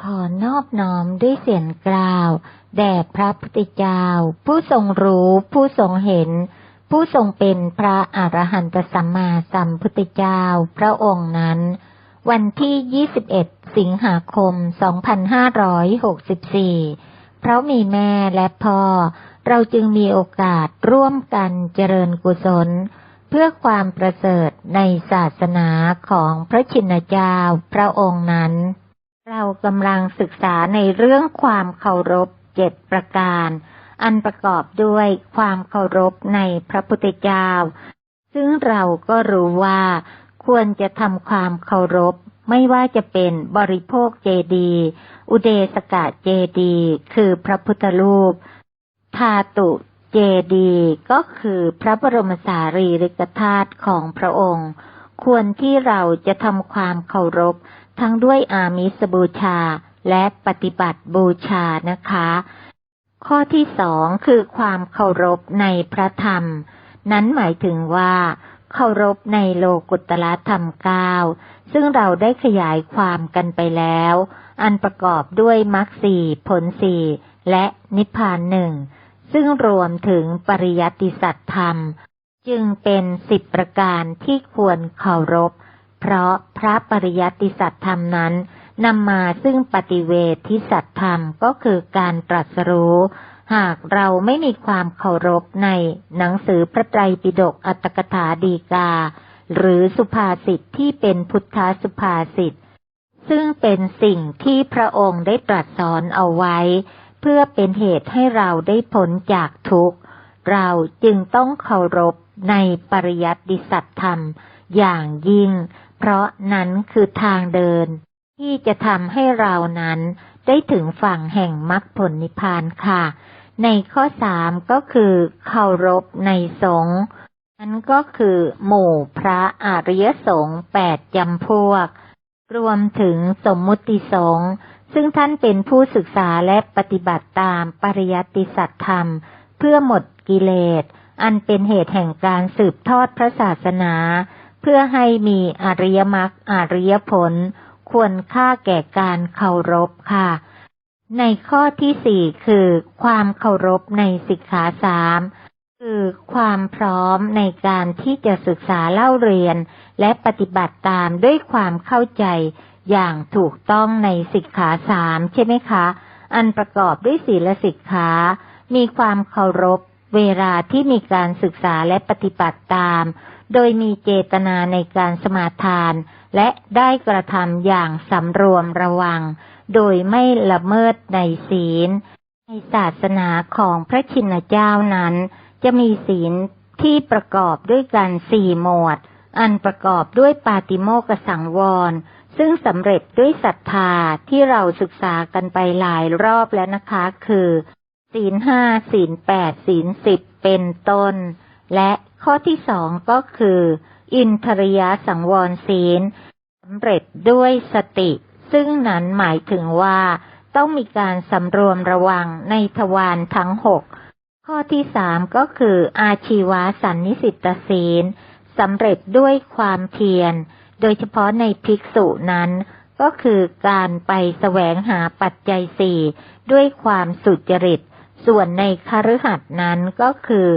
ขอนอบน้อมด้วยเสียงกล่าว แด่พระพุทธเจ้า ผู้ทรงรู้ผู้ทรงเห็น ผู้ทรงเป็นพระอรหันตสัมมาสัมพุทธเจ้าพระองค์นั้น วันที่ 21 สิงหาคม 2564 เพราะมีแม่และพ่อ เราจึงมีโอกาสร่วมกันเจริญกุศล เพื่อความประเสริฐในศาสนาของพระชินเจ้าพระองค์นั้น เรากำลังศึกษาในเรื่องความเคารพเจ็ดประการ อันประกอบด้วยความเคารพในพระพุทธเจ้า ซึ่งเราก็รู้ว่าควรจะทำความเคารพ ไม่ว่าจะเป็นบริโภคเจดีย์อุเดสกะเจดีย์คือพระพุทธรูปทาตุเจดีย์ก็คือพระบรมสารีริกธาตุของพระองค์ ควรที่เราจะทำความเคารพ ทั้งด้วยอามิสบูชาและปฏิบัติบูชานะคะ ข้อที่สองคือความเคารพในพระธรรม นั้นหมายถึงว่า เคารพในโลกุตตรธรรมเก้าซึ่งเราได้ขยายความกันไปแล้ว อันประกอบด้วยมรรคสี่ผลสี่และนิพพานหนึ่งซึ่งรวมถึงปริยัติสัตธรรม จึงเป็นสิบประการที่ควรเคารพ เพราะพระปริยัติสัตธรรมนั้นนำมาซึ่งปฏิเวทิสัตธรรมก็คือการตรัสรู้ หากเราไม่มีความเคารพในหนังสือพระไตรปิฎกอัตถกถาดีกา หรือสุภาษิตที่เป็นพุทธสุภาษิตซึ่งเป็นสิ่งที่พระองค์ได้ตรัสสอนเอาไว้ เพื่อเป็นเหตุให้เราได้พ้นจากทุกข์ เราจึงต้องเคารพในปริยัติสัตธรรมอย่างยิ่ง เพราะนั้นคือทางเดิน ที่จะทำให้เรานั้นได้ถึงฝั่งแห่งมรรคผลนิพพานค่ะ ในข้อสามก็คือเคารพในสงฆ์นั้นก็คือหมู่พระอริยสงฆ์แปดจำพวก รวมถึงสมมุติสงฆ์ซึ่งท่านเป็นผู้ศึกษาและปฏิบัติตามปริยัติสัตธรรม เพื่อหมดกิเลส อันเป็นเหตุแห่งการสืบทอดพระศาสนา พื่อให้มีอริยมรรคอริยผล ควรค่าแก่การเคารพค่ะ ในข้อที่สี่คือ ความเคารพในสิกขาสามคือความพร้อมในการที่จะศึกษาเล่าเรียน และปฏิบัติตามด้วยความเข้าใจอย่างถูกต้องในสิกขาสามใช่ไหมคะ อันประกอบด้วยศีลสิกขา มีความเคารพ เวลาที่มีการศึกษาและปฏิบัติตาม โดยมีเจตนาในการสมาทาน และได้กระทำอย่างสำรวมระวัง โดยไม่ละเมิดในศีล ในศาสนาของพระชินเจ้านั้น จะมีศีลที่ประกอบด้วยกันสี่หมวด อันประกอบด้วยปาติโมกสังวร ซึ่งสำเร็จด้วยศรัทธาที่เราศึกษากันไปหลายรอบแล้วนะคะ คือ ศีลห้าศีลแปดศีลสิบเป็นต้น และ ข้อที่สองก็คือ อินทริยสังวรศีลสำเร็จด้วยสติ ซึ่งนั้นหมายถึงว่าต้องมีการสำรวมระวังในทวารทั้งหกข้อที่สามก็คืออาชีวสันนิสิตศีลสำเร็จด้วยความเพียร โดยเฉพาะในภิกษุนั้น ก็คือการไปแสวงหาปัจจัยสี่ด้วยความสุจริต ส่วนในคฤหัสถ์นั้นก็คือ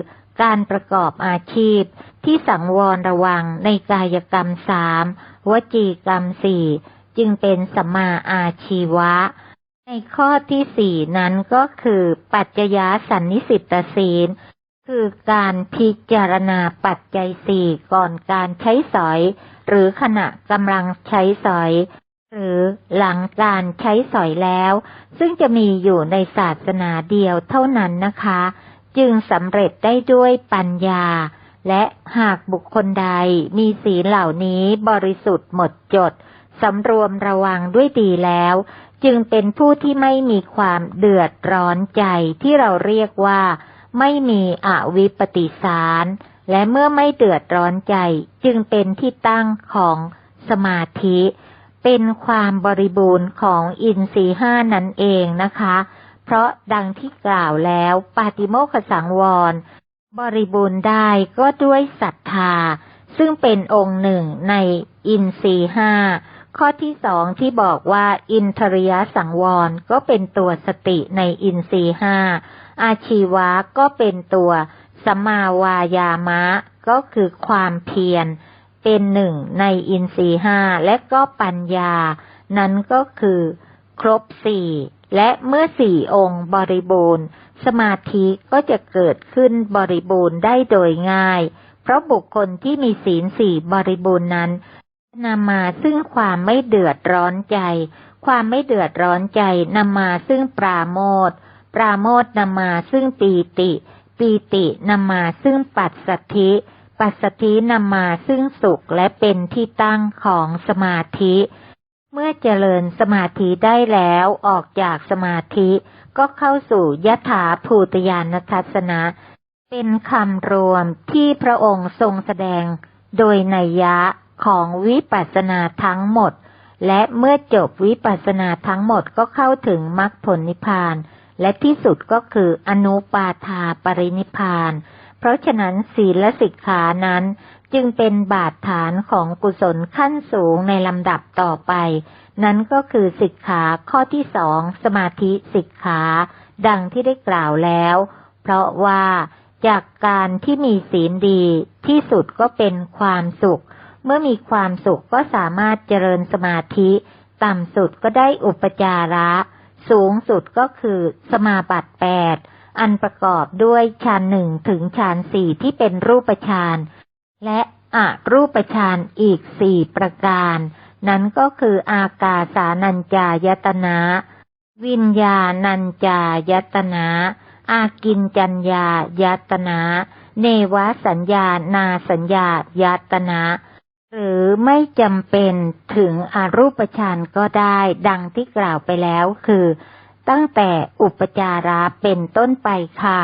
การประกอบอาชีพ ที่สังวรระวังในกายกรรมสามวจีกรรมสี่จึงเป็นสัมมาอาชีวะ ในข้อที่สี่นั้นก็คือปัจจยสันนิสิตศีล คือการพิจารณาปัจจัยสี่ก่อนการใช้สอย หรือขณะกำลังใช้สอย หรือหลังการใช้สอยแล้ว ซึ่งจะมีอยู่ในศาสนาเดียวเท่านั้นนะคะ จึงสำเร็จได้ด้วยปัญญา และหากบุคคลใดมีศีลเหล่านี้บริสุทธิ์หมดจดสำรวมระวังด้วยดีแล้ว จึงเป็นผู้ที่ไม่มีความเดือดร้อนใจที่เราเรียกว่า ไม่มีอวิปปิสาร และเมื่อไม่เดือดร้อนใจ จึงเป็นที่ตั้งของสมาธิ เป็นความบริบูรณ์ของอินทรีห้านั่นเองนะคะ เพราะดังที่กล่าวแล้วปาติโมขสังวร บริบูรณ์ได้ก็ด้วยศรัทธา ซึ่งเป็นองค์หนึ่งในอินทรีห้าข้อที่สองที่บอกว่าอินทริยสังวรก็เป็นตัวสติในอินทรีห้าอาชีวะก็เป็นตัวสมาวายามะ ก็คือความเพียร เป็นหนึ่งในอินทรีห้าและก็ปัญญา นั้นก็คือครบสี่ และเมื่อสี่องค์บริบูรณ์ สมาธิก็จะเกิดขึ้นบริบูรณ์ได้โดยง่าย เพราะบุคคลที่มีศีลสี่บริบูรณ์นั้นนำมาซึ่งความไม่เดือดร้อนใจ ความไม่เดือดร้อนใจนำมาซึ่งปราโมทปราโมทนำมาซึ่งปีติ ปีตินำมาซึ่งปัสสธิ ปัสสธินำมาซึ่งสุขและเป็นที่ตั้งของสมาธิ เมื่อเจริญสมาธิได้แล้วออกจากสมาธิก็เข้าสู่ยถาภูตยานทัศนะ เป็นคำรวมที่พระองค์ทรงแสดงโดยนัยยะของวิปัสสนาทั้งหมด และเมื่อจบวิปัสสนาทั้งหมดก็เข้าถึงมรรคผลนิพพาน และที่สุดก็คืออนุปาทาปรินิพพาน เพราะฉะนั้นศีลสิกขานั้น จึงเป็นบาดฐานของกุศลขั้นสูงในลำดับต่อไป นั้นก็คือสิกขาข้อที่สองสมาธิสิกขา ดังที่ได้กล่าวแล้ว เพราะว่าจากการที่มีศีลดีที่สุดก็เป็นความสุข เมื่อมีความสุขก็สามารถเจริญสมาธิ ต่ำสุดก็ได้อุปจาระ สูงสุดก็คือสมาบัติแปดอันประกอบด้วยฌานหนึ่งถึงฌานสี่ที่เป็นรูปฌาน และอรูปฌานอีกสี่ประการ นั้นก็คืออากาสานัญจายตนะ วิญญาณัญจายตนะอากินจัญญายตนะเนวสัญญานาสัญญายตนะหรือไม่จำเป็นถึงอรูปฌานก็ได้ดังที่กล่าวไปแล้วคือ ตั้งแต่อุปจาระเป็นต้นไปค่ะ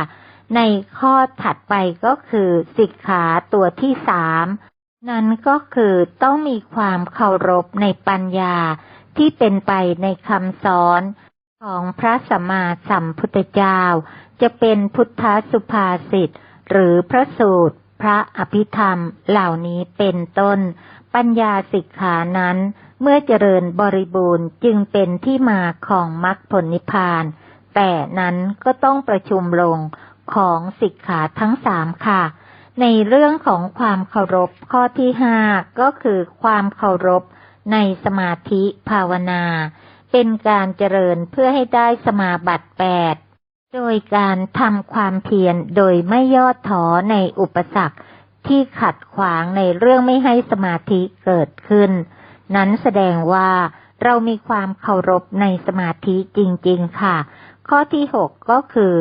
ในข้อถัดไปก็คือสิกขาตัวที่สามนั้นก็คือต้องมีความเคารพในปัญญาที่เป็นไปในคำสอนของพระสัมมาสัมพุทธเจ้า จะเป็นพุทธสุภาษิตหรือพระสูตร พระอภิธรรมเหล่านี้เป็นต้น ปัญญาสิกขานั้น เมื่อเจริญบริบูรณ์จึงเป็นที่มาของมรรคผลนิพพาน แต่นั้นก็ต้องประชุมลง ของสิกขาทั้งสามค่ะ ในเรื่องของความเคารพข้อที่ห้าก็คือความเคารพในสมาธิภาวนา เป็นการเจริญเพื่อให้ได้สมาบัติแปดโดยการทำความเพียรโดยไม่ย่อท้อในอุปสรรคที่ขัดขวางในเรื่องไม่ให้สมาธิเกิดขึ้น นั้นแสดงว่าเรามีความเคารพในสมาธิจริง ๆ ค่ะ ข้อที่หกก็คือ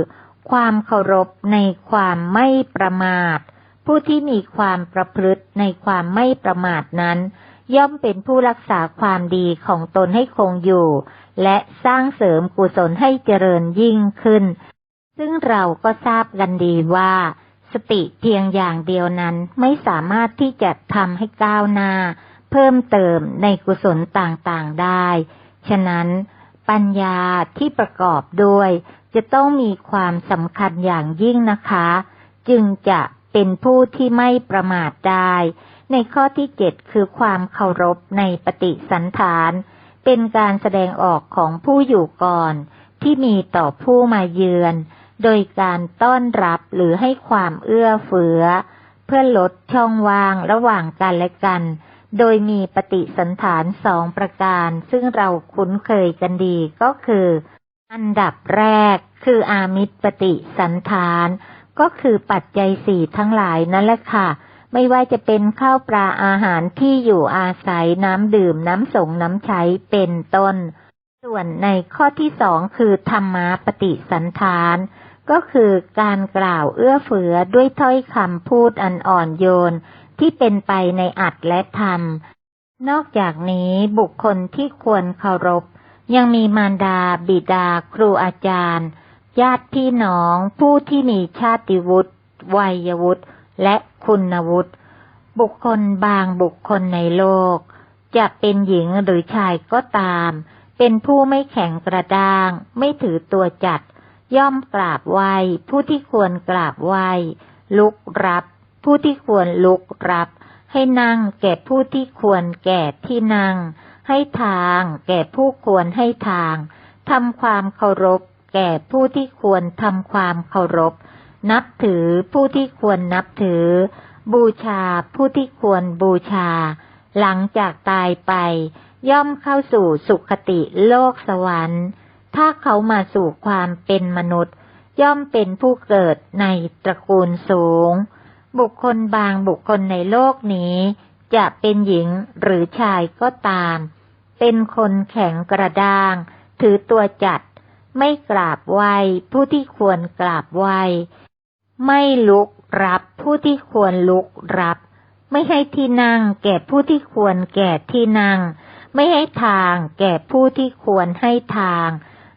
ความเคารพในความไม่ประมาท ผู้ที่มีความประพฤติในความไม่ประมาทนั้น ย่อมเป็นผู้รักษาความดีของตนให้คงอยู่ และสร้างเสริมกุศลให้เจริญยิ่งขึ้น ซึ่งเราก็ทราบกันดีว่า สติเพียงอย่างเดียวนั้นไม่สามารถที่จะทำให้ก้าวหน้า เพิ่มเติมในกุศลต่างๆได้ ฉะนั้นปัญญาที่ประกอบด้วย จะต้องมีความสำคัญอย่างยิ่งนะคะ จึงจะเป็นผู้ที่ไม่ประมาทได้ ในข้อที่เจ็ดคือความเคารพในปฏิสันฐาน เป็นการแสดงออกของผู้อยู่ก่อน ที่มีต่อผู้มาเยือน โดยการต้อนรับหรือให้ความเอื้อเฟื้อ เพื่อลดช่องว่างระหว่างกันและกัน โดยมีปฏิสันฐานสองประการ ซึ่งเราคุ้นเคยกันดีก็คือ อันดับแรกคืออามิตรปฏิสันฐาน ก็คือปัจจัยสี่ทั้งหลายนั่นแหละค่ะ ไม่ว่าจะเป็นข้าวปลาอาหารที่อยู่อาศัยน้ำดื่มน้ำส่งน้ำใช้เป็นต้น ส่วนในข้อที่สองคือธรรมะปฏิสันทาน ก็คือการกล่าวเอื้อเฟื้อด้วยถ้อยคำพูดอันอ่อนโยน ที่เป็นไปในอัดและธรรม นอกจากนี้บุคคลที่ควรเคารพ ยังมีมารดา บิดา ครูอาจารย์ ญาติพี่น้องผู้ที่มีชาติวุฒิวัยวุฒิและคุณวุฒิบุคคลบางบุคคลในโลก จะเป็นหญิงหรือชายก็ตาม เป็นผู้ไม่แข็งกระด้าง ไม่ถือตัวจัด ย่อมกราบไหวผู้ที่ควรกราบไหวลุกรับ ผู้ที่ควรลุกรับ ให้นั่งแก่ผู้ที่ควรแก่ที่นั่ง ให้ทาง แก่ผู้ควรให้ทาง ทำความเคารพ แก่ผู้ที่ควรทำความเคารพ นับถือผู้ที่ควรนับถือ บูชาผู้ที่ควรบูชา หลังจากตายไป ย่อมเข้าสู่สุคติโลกสวรรค์ ถ้าเขามาสู่ความเป็นมนุษย์ ย่อมเป็นผู้เกิดในตระกูลสูง บุคคลบางบุคคลในโลกนี้จะเป็นหญิงหรือชายก็ตาม เป็นคนแข็งกระด้าง ถือตัวจัด ไม่กราบไหวผู้ที่ควรกราบไหวไม่ลุกรับผู้ที่ควรลุกรับ ไม่ให้ที่นั่ง แก่ผู้ที่ควรแก่ที่นั่ง ไม่ให้ทาง แก่ผู้ที่ควรให้ทาง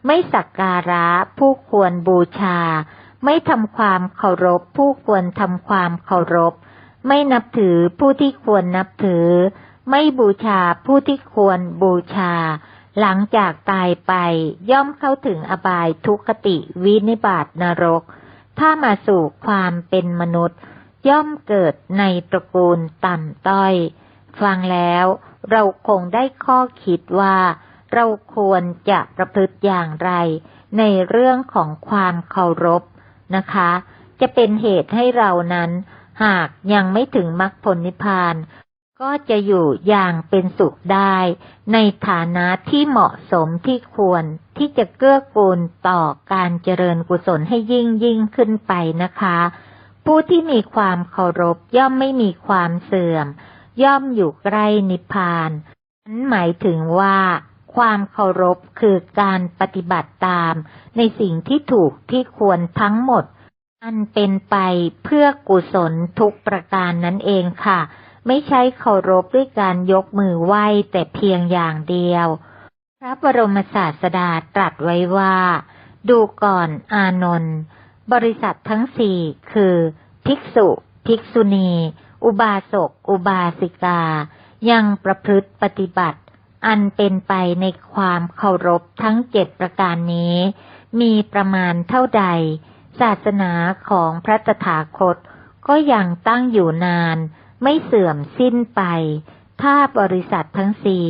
ไม่สักการะผู้ควรบูชา ไม่ทำความเคารพ ผู้ควรทำความเคารพ ไม่นับถือผู้ที่ควรนับถือ ไม่บูชาผู้ที่ควรบูชา หลังจากตายไปย่อมเข้าถึงอบายทุกขติวินิบาตนรก ถ้ามาสู่ความเป็นมนุษย์ ย่อมเกิดในตระกูลต่ำต้อย ฟังแล้วเราคงได้ข้อคิดว่า เราควรจะประพฤติอย่างไร ในเรื่องของความเคารพนะคะ จะเป็นเหตุให้เรานั้น หากยังไม่ถึงมรรคผลนิพพาน ก็จะอยู่อย่างเป็นสุขได้ ในฐานะที่เหมาะสมที่ควรที่จะเกื้อกูลต่อการเจริญกุศลให้ยิ่งยิ่งขึ้นไปนะคะ ผู้ที่มีความเคารพย่อมไม่มีความเสื่อม ย่อมอยู่ใกล้นิพพานนั้นหมายถึงว่า ความเคารพคือการปฏิบัติตาม ในสิ่งที่ถูกที่ควรทั้งหมด อันเป็นไปเพื่อกุศลทุกประการนั่นเองค่ะ ไม่ใช่เคารพด้วยการยกมือไหว้แต่เพียงอย่างเดียว พระบรมศาสดาตรัสไว้ว่า ดูก่อนอานนท์บริษัททั้งสี่คือ ภิกษุ ภิกษุณี อุบาสก อุบาสิกา ยังประพฤติปฏิบัติ อันเป็นไปในความเคารพทั้งเจ็ดประการนี้ มีประมาณเท่าใด ศาสนาของพระตถาคตก็ยังตั้งอยู่นาน ไม่เสื่อมสิ้นไป ถ้าบริษัททั้งสี่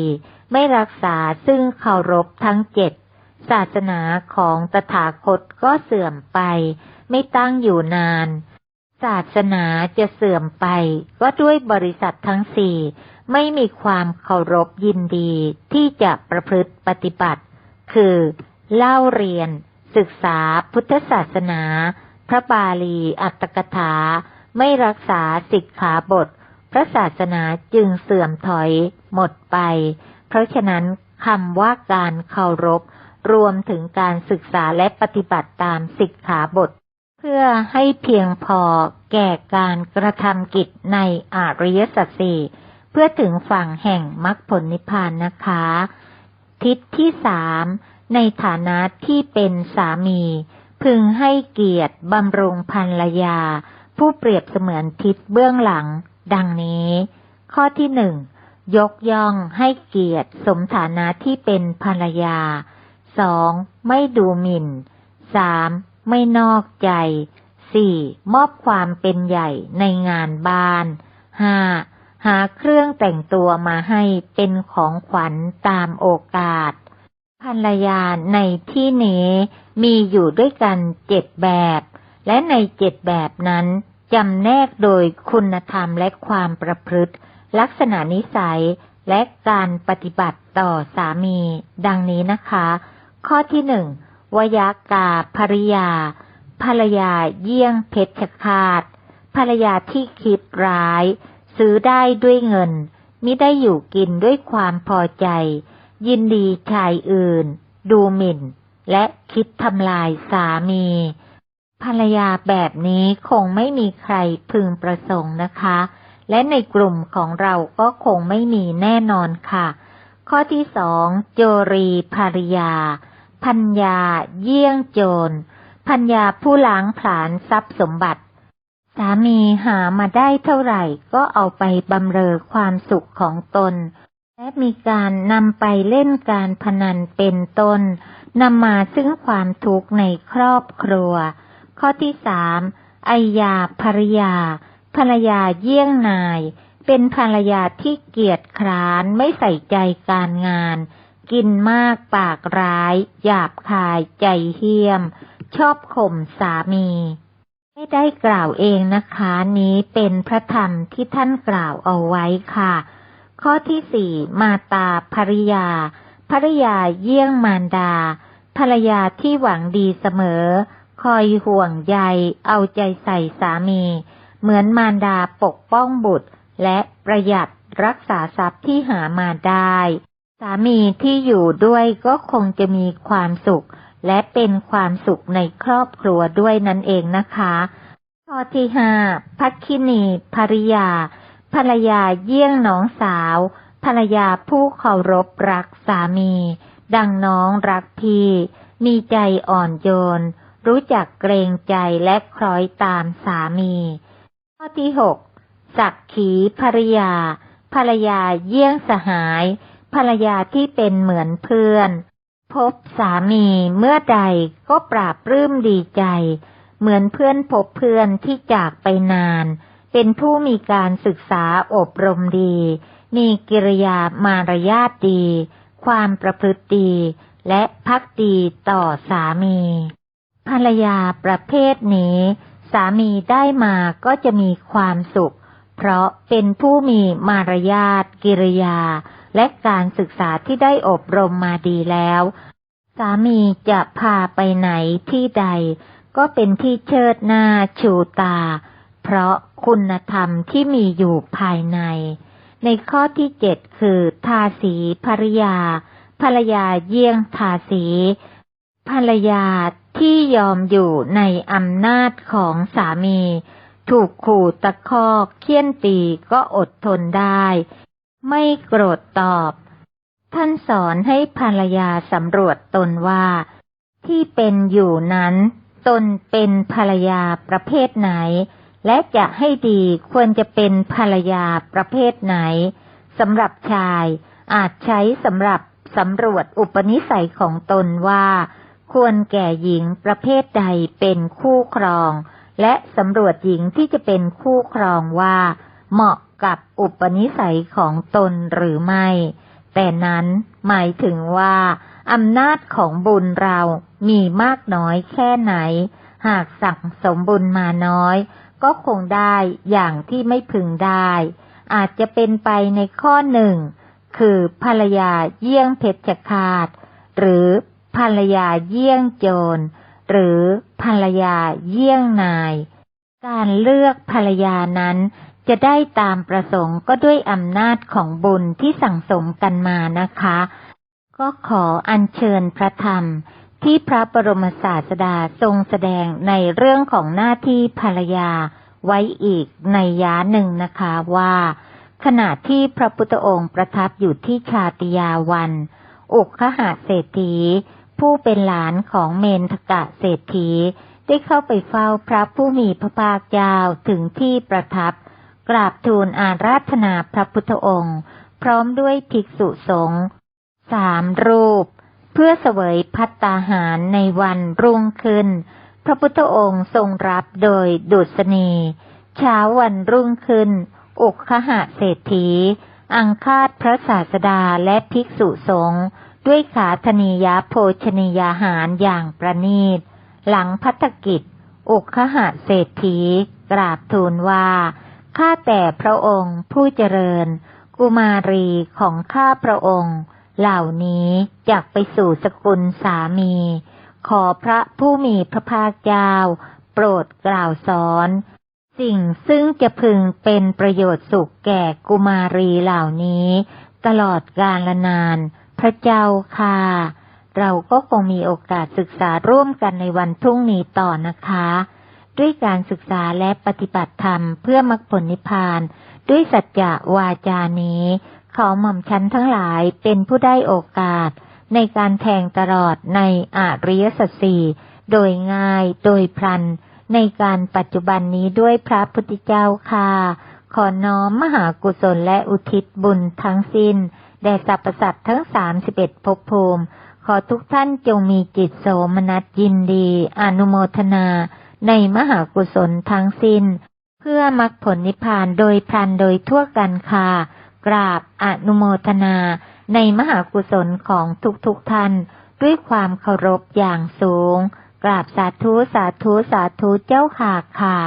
ไม่รักษาซึ่งเคารพทั้งเจ็ดศาสนาของตถาคตก็เสื่อมไป ไม่ตั้งอยู่นาน ศาสนาจะเสื่อมไป ก็ด้วยบริษัททั้งสี่ไม่มีความเคารพยินดีที่จะประพฤติปฏิบัติ คือ เล่าเรียน ศึกษาพุทธศาสนา พระบาลีอัตถกถา ไม่รักษาสิกขาบท พระศาสนาจึงเสื่อมถอยหมดไป เพราะฉะนั้นคำว่าการเคารพรวมถึงการศึกษาและปฏิบัติตามสิกขาบท เพื่อให้เพียงพอแก่การกระทำกิจในอริยสัจสี่เพื่อถึงฝั่งแห่งมรรคผลนิพพานนะคะ ทิศที่สามในฐานะที่เป็นสามี พึงให้เกียรติบำรุงภรรยา ผู้เปรียบเสมือนทิศเบื้องหลัง ดังนี้ ข้อที่หนึ่งยกย่องให้เกียรติสมฐานะที่เป็นภรรยาสองไม่ดูหมิ่นสามไม่นอกใจสี่มอบความเป็นใหญ่ในงานบ้านห้าหาเครื่องแต่งตัวมาให้เป็นของขวัญตามโอกาส ภรรยาในที่นี้มีอยู่ด้วยกันเจ็ดแบบ และในเจ็ดแบบนั้น จำแนกโดยคุณธรรมและความประพฤติ ลักษณะนิสัยและการปฏิบัติต่อสามี ดังนี้นะคะ ข้อที่หนึ่งวยากาภริยา ภรรยาเยี่ยงเพชฌฆาต ภรรยาที่คิดร้าย ซื้อได้ด้วยเงิน มิได้อยู่กินด้วยความพอใจ ยินดีชายอื่น ดูหมิ่น และคิดทำลายสามี ภรรยาแบบนี้คงไม่มีใครพึงประสงค์นะคะ และในกลุ่มของเราก็คงไม่มีแน่นอนค่ะ ข้อที่สองโจรีภรรยา พัญญาเยี่ยงโจร พัญญาผู้ล้างผลาญทรัพย์สมบัติ สามีหามาได้เท่าไหร่ก็เอาไปบำเรอความสุขของตน และมีการนำไปเล่นการพนันเป็นต้นนำมาซึ่งความทุกข์ในครอบครัว ข้อที่สามไอยาภรยา ภรรยาเยี่ยงนาย เป็นภรรยาที่เกียจคร้านไม่ใส่ใจการงาน กินมากปากร้าย หยาบคายใจเหี้ยม ชอบข่มสามี ไม่ได้กล่าวเองนะคะนี้เป็นพระธรรมที่ท่านกล่าวเอาไว้ค่ะ ข้อที่สี่มาตาภริยา ภริยาเยี่ยงมารดา ภรรยาที่หวังดีเสมอ คอยห่วงใยเอาใจใส่สามี เหมือนมารดาปกป้องบุตร และประหยัดรักษาทรัพย์ที่หามาได้ สามีที่อยู่ด้วยก็คงจะมีความสุข และเป็นความสุขในครอบครัวด้วยนั่นเองนะคะข้อที่ห้าพักคินีภริยา ภรรยาเยี่ยงน้องสาว ภรรยาผู้เคารพรักสามี ดังน้องรักพี่ มีใจอ่อนโยน รู้จักเกรงใจและคล้อยตามสามี ข้อที่หกสักขีภรรยาภรรยาเยี่ยงสหายภรรยาที่เป็นเหมือนเพื่อน พบสามีเมื่อใดก็ปราบปลื้มดีใจ เหมือนเพื่อนพบเพื่อนที่จากไปนาน เป็นผู้มีการศึกษาอบรมดี มีกิริยามารยาทดี ความประพฤติดี และพักดีต่อสามี ภรรยาประเภทนี้ สามีได้มาก็จะมีความสุข เพราะเป็นผู้มีมารยาทกิริยา และการศึกษาที่ได้อบรมมาดีแล้ว สามีจะพาไปไหนที่ใด ก็เป็นที่เชิดหน้าชูตา เพราะคุณธรรมที่มีอยู่ภายใน ในข้อที่เจ็ดคือ ทาสีภริยาภรรยาเยี่ยงทาสี ภรรยาที่ยอมอยู่ในอำนาจของสามี ถูกขู่ตะคอกเคี่ยนตีก็อดทนได้ ไม่โกรธตอบ ท่านสอนให้ภรรยาสำรวจตนว่า ที่เป็นอยู่นั้น ตนเป็นภรรยาประเภทไหน และจะให้ดีควรจะเป็นภรรยาประเภทไหนสำหรับชายอาจใช้สำหรับสำรวจอุปนิสัยของตนว่า ควรแก่หญิงประเภทใดเป็นคู่ครอง และสำรวจหญิงที่จะเป็นคู่ครองว่า เหมาะกับอุปนิสัยของตนหรือไม่ แต่นั้นหมายถึงว่าอำนาจของบุญเรามีมากน้อยแค่ไหน หากสั่งสมบุญมาน้อย ก็คงได้อย่างที่ไม่พึงได้ อาจจะเป็นไปในข้อหนึ่ง คือภรรยาเยี่ยงเพชฌฆาต หรือ ภรรยาเยี่ยงโจร หรือภรรยาเยี่ยงนาย การเลือกภรรยานั้น จะได้ตามประสงค์ก็ด้วยอำนาจของบุญที่สั่งสมกันมานะคะ ก็ขออัญเชิญพระธรรมที่พระบรมศาสดาทรงแสดงในเรื่องของหน้าที่ภรรยาไว้อีกในยะหนึ่งนะคะว่า ขณะที่พระพุทธองค์ประทับอยู่ที่ชาติยาวัน อกขหาเศรษฐี ผู้เป็นหลานของเมนทกะเศรษฐี ได้เข้าไปเฝ้าพระผู้มีพระภาคเจ้าถึงที่ประทับ กราบทูลอาราธนาพระพุทธองค์ พร้อมด้วยภิกษุสงฆ์สามรูป เพื่อเสวยพัตตาหารในวันรุ่งขึ้น พระพุทธองค์ทรงรับโดยดุษณีเช้าวันรุ่งขึ้น อุกขหะเศรษฐี อังคาดพระศาสดาและภิกษุสงฆ์ ด้วยขาธนียโภชนียาหารอย่างประณีต หลังพัฒกิจ อุกขหะเศรษฐี กราบทูลว่า ข้าแต่พระองค์ผู้เจริญ กุมารีของข้าพระองค์ เหล่านี้จากไปสู่สกุลสามี ขอพระผู้มีพระภาคเจ้า โปรดกล่าวสอน สิ่งซึ่งจะพึงเป็นประโยชน์สุขแก่กุมารีเหล่านี้ ตลอดกาลนาน พระเจ้าค่ะ เราก็คงมีโอกาสศึกษาร่วมกันในวันพรุ่งนี้ต่อนะคะ ด้วยการศึกษาและปฏิบัติธรรมเพื่อมรรคผลนิพพาน ด้วยสัจจะวาจานี้ ขอหม่อมชั้นทั้งหลายเป็นผู้ได้โอกาส ในการแทงตลอดในอริยสัจสี่โดยง่ายโดยพลัน ในการปัจจุบันนี้ด้วยพระพุทธเจ้าค่ะ ขอน้อมมหากุศลและอุทิศบุญทั้งสิ้น แด่สรรพสัตว์ทั้งสามสิบเอ็ดภพภูมิ ขอทุกท่านจงมีจิตโสมนัสยินดี อนุโมทนา ในมหากุศลทั้งสิ้น เพื่อมรรคผลนิพพานโดยพลันโดยทั่วกันค่ะกราบอนุโมทนา ในมหากุศลของทุกๆทท่าน ด้วยความเคารพอย่างสูง กราบสาธุสาธุสาธุเจ้าค่ะค่ะ